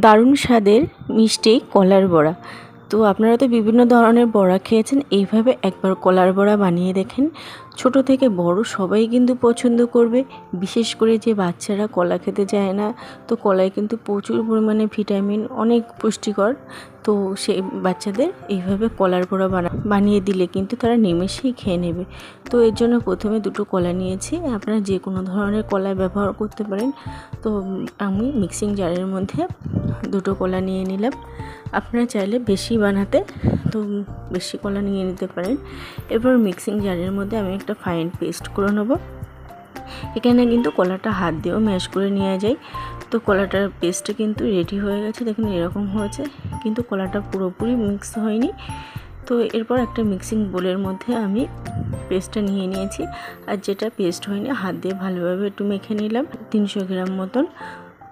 দারুণ স্বাদের মিষ্টি কলার বড়া। তো আপনারা তো বিভিন্ন ধরনের বড়া খেয়েছেন, এইভাবে একবার কলার বড়া বানিয়ে দেখেন। ছোট থেকে বড় সবাই কিন্তু পছন্দ করবে, বিশেষ করে যে বাচ্চারা কলা খেতে চায় না, তো কলায় কিন্তু প্রচুর পরিমাণে ভিটামিন অনেক পুষ্টিকর। তো সেই বাচ্চাদের এইভাবে কলার বড়া বানা, বানিয়ে দিলে কিন্তু তারা নিমেষেই খেয়ে নেবে। তো এর জন্য প্রথমে দুটো কলা নিয়েছি, আপনারা যে কোনো ধরনের কলা ব্যবহার করতে পারেন। তো আমি মিক্সিং জারের মধ্যে দুটো কলা নিয়ে নিলাম। আপনারা চাইলে বেশি বানাতে, তো বেশি কলা নিয়ে নিতে পারেন। এরপর মিক্সিং জারের মধ্যে আমি একটা ফাইন পেস্ট করে নেব। এখানে কিন্তু কলাটা হাত দিয়েও ম্যাশ করে নেওয়া যায়। তো কলাটার পেস্টটা কিন্তু রেডি হয়ে গেছে, দেখুন এরকম হয়েছে। কিন্তু কলাটা পুরোপুরি মিক্স হয়নি। তো এরপর একটা মিক্সিং বোলের মধ্যে আমি পেস্টটা নিয়ে নিয়েছি। আর যেটা পেস্ট হয়নি, হাত দিয়ে ভালোভাবে একটু মেখে নিলাম। তিনশো গ্রাম মতন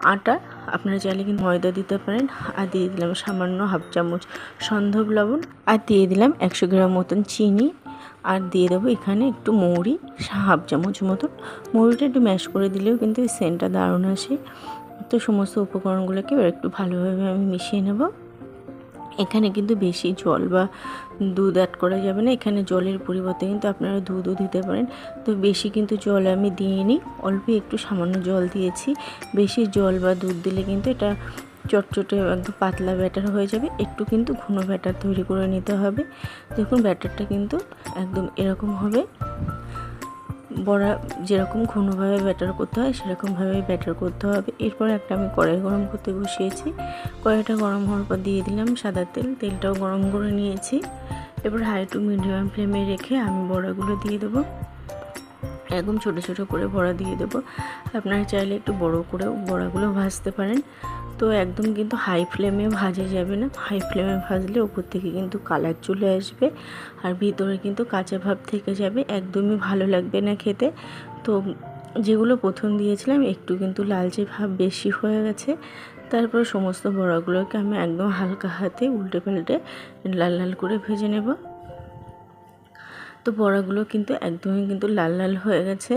আটা, আপনারা চাইলে কিন্তু ময়দা দিতে পারেন। আর দিয়ে দিলাম সামান্য হাফ চামচ সন্ধব লবণ। আর দিয়ে দিলাম একশো গ্রাম মতন চিনি। আর দিয়ে দেবো এখানে একটু মৌরি হাফ চামচ মতন। মৌরিটা একটু ম্যাশ করে দিলেও কিন্তু এই সেন্টটা দারুণ আসে। তো সমস্ত উপকরণগুলোকে একটু ভালোভাবে আমি মিশিয়ে নেব। এখানে কিন্তু বেশি জল বা দুধ অ্যাড করা যাবে না। এখানে জলের পরিবর্তে কিন্তু আপনারা দুধও দিতে পারেন। তো বেশি কিন্তু জল আমি দিইনি, অল্প একটু সামান্য জল দিয়েছি। বেশি জল বা দুধ দিলে কিন্তু এটা চটচটে একদম পাতলা ব্যাটার হয়ে যাবে। একটু কিন্তু ঘন ব্যাটার তৈরি করে নিতে হবে। দেখুন ব্যাটারটা কিন্তু একদম এরকম হবে। বড়া যেরকম ঘনভাবে ব্যাটার করতে হয় সেরকমভাবে ব্যাটার করতে হবে। এরপর একটা আমি কড়াই গরম করতে বসিয়েছি। কড়াইটা গরম হওয়ার পর দিয়ে দিলাম সাদা তেল। তেলটাও গরম করে নিয়েছি। এবার হাই টু মিডিয়াম ফ্লেমে রেখে আমি বড়াগুলো দিয়ে দেবো। একদম ছোট ছোট করে বড়া দিয়ে দেবো। আপনারা চাইলে একটু বড় করেও বড়াগুলো ভাজতে পারেন। তো একদম কিন্তু হাই ফ্লেমে ভাজা যাবে না। হাই ফ্লেমে ভাজলে ওপর থেকে কিন্তু কালার চলে আসবে আর ভিতরে কিন্তু কাঁচা ভাব থেকে যাবে, একদমই ভালো লাগবে না খেতে। তো যেগুলো প্রথম দিয়েছিলাম একটু কিন্তু লালচে ভাব বেশি হয়ে গেছে। তারপর সমস্ত বড়াগুলোকে আমি একদম হালকা হাতে উল্টে পাল্টে লাল লাল করে ভেজে নেব। তো বড়াগুলো কিন্তু একদমই কিন্তু লাল লাল হয়ে গেছে।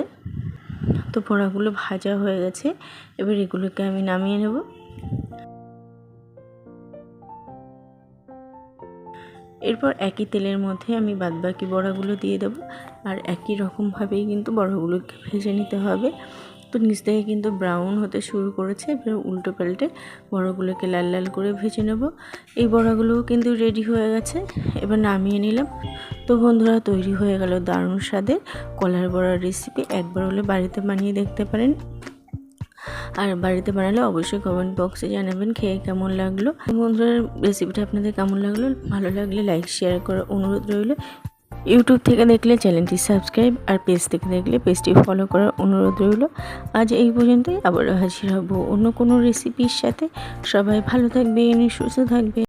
তো বড়াগুলো ভাজা হয়ে গেছে। এবার এগুলোকে আমি নামিয়ে নেব। এরপর একই তেলের মধ্যে আমি বাদবাকি বড়াগুলো দিয়ে দেবো। আর একই রকমভাবেই কিন্তু বড়াগুলোকে ভেজে নিতে হবে। তো নিচ থেকে কিন্তু ব্রাউন হতে শুরু করেছে। এবার উল্টো পাল্টে বড়াগুলোকে লাল লাল করে ভেজে নেব। এই বড়াগুলোও কিন্তু রেডি হয়ে গেছে। এবার নামিয়ে নিলাম। তো বন্ধুরা, তৈরি হয়ে গেল দারুণ স্বাদের কলার বড়ার রেসিপি। একবার হলে বাড়িতে বানিয়ে দেখতে পারেন। আর বাড়িতে বানালে অবশ্যই কমেন্ট বক্সে জানাবেন খেয়ে কেমন লাগল। বন্ধুরা রেসিপিটা আপনাদের কেমন লাগল? ভালো লাগলে লাইক শেয়ার করার অনুরোধ রইল। ইউটিউব থেকে দেখলে চ্যানেলটি সাবস্ক্রাইব আর পেজ থেকে দেখলে পেজটি ফলো করার অনুরোধ রইল। আজ এই পর্যন্তই, আবারও হাজির হব অন্য কোনো রেসিপির সাথে। সবাই ভালো থাকবে সুস্থ থাকবে